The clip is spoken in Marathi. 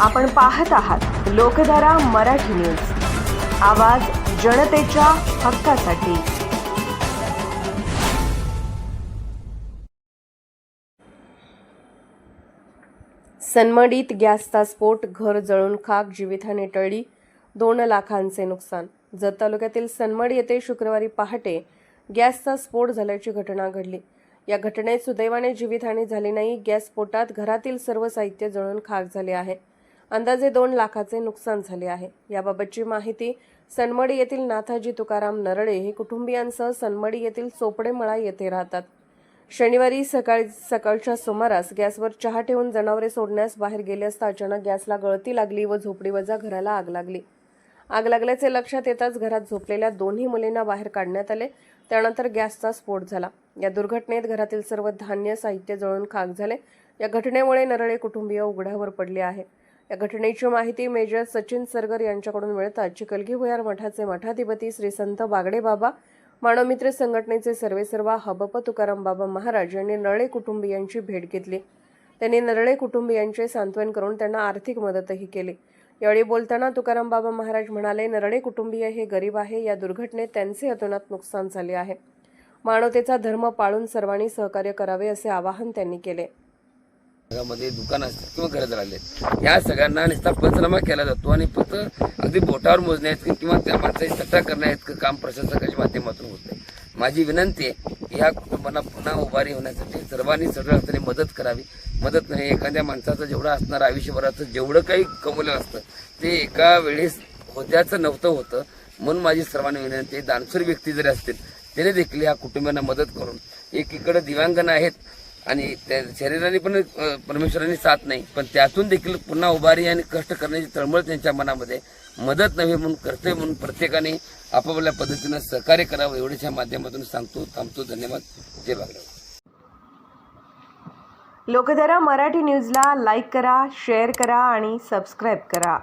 आपण पाहत आहात लोकधारा मराठी न्यूज. आवाज जनतेच्या हक्कासाठी. सन्मडीत गॅसचा स्फोट घर जळून खाक जीवितहानी टळली दोन लाखांचे नुकसान. जत तालुक्यातील सन्मड येथे शुक्रवारी पहाटे गॅसचा स्फोट झाल्याची घटना घडली. या घटनेत सुदैवाने जीवितहानी झाली नाही. गॅस स्फोटात घरातील सर्व साहित्य जळून खाक झाले आहे. अंदाजे दोन लाखाचे नुकसान झाले आहे. याबाबतची माहिती सनमडी येथील नाथाजी तुकाराम नरळे हे कुटुंबियांसह सनमडी येथील चोपडेमळा येथे राहतात. शनिवारी सकाळी सकाळच्या सुमारास गॅसवर चहा ठेवून जनावरे सोडण्यास बाहेर गेले असता अचानक गॅसला गळती लागली व झोपडीवजा घराला आग लागली. आग लागल्याचे लक्षात येताच घरात झोपलेल्या दोन्ही मुलींना बाहेर काढण्यात आले. त्यानंतर गॅसचा स्फोट झाला. या दुर्घटनेत घरातील सर्व धान्य साहित्य जळून खाक झाले. या घटनेमुळे नरळे कुटुंबीय उघड्यावर पडले आहे. या घटनेची माहिती मेजर सचिन सरगर यांच्याकडून मिळताच चिकलगी भुयार मठाचे मठाधिपती श्री संत बागडे बाबा मानवमित्र संघटनेचे सर्वेसर्वा हबप तुकाराम बाबा महाराज यांनी नरळे कुटुंबियांची भेट घेतली. त्यांनी नरळे कुटुंबियांचे सांत्वन करून त्यांना आर्थिक मदतही केली. यावेळी बोलताना तुकाराम बाबा महाराज म्हणाले नरळे कुटुंबीय हे गरीब आहे या दुर्घटनेत त्यांचे अतोनात नुकसान झाले आहे. मानवतेचा धर्म पाळून सर्वांनी सहकार्य करावे असे आवाहन त्यांनी केले. भागामध्ये दुकानं असतात किंवा घरं झाले या सगळ्यांना नुसता पंचनामा केला जातो आणि फक्त अगदी बोटावर मोजण्यात किंवा त्या माणसाची सट्टा का काम प्रशासकाच्या माध्यमातून होत माझी विनंती आहे या कुटुंबांना पुन्हा उभारी होण्यासाठी सर्वांनी सगळं असताना मदत करावी. मदत नाही एखाद्या माणसाचं जेवढं असणार आयुष्यभराचं जेवढं काही कमवलं असतं ते एका वेळेस होत्याचं नव्हतं होतं. म्हणून माझी सर्वांनी विनंती आहे दानशूर व्यक्ती जरी असतील त्याने देखील या कुटुंबांना मदत करून एकीकडे दिव्यांगन आहेत आणि त्या शरीराने पण परमेश्वराने साथ नाही. पण त्यातून देखील पुन्हा उभारी आणि कष्ट करण्याची तळमळ त्यांच्या मनामध्ये मदत नव्हे म्हणून कर्तव्य म्हणून प्रत्येकाने आपापल्या पद्धतीनं सहकार्य करावं एवढ्याच्या माध्यमातून सांगतो थांबतो. धन्यवाद. जय बागराव लोकधारा मराठी न्यूजला लाईक करा शेअर करा आणि सबस्क्राईब करा.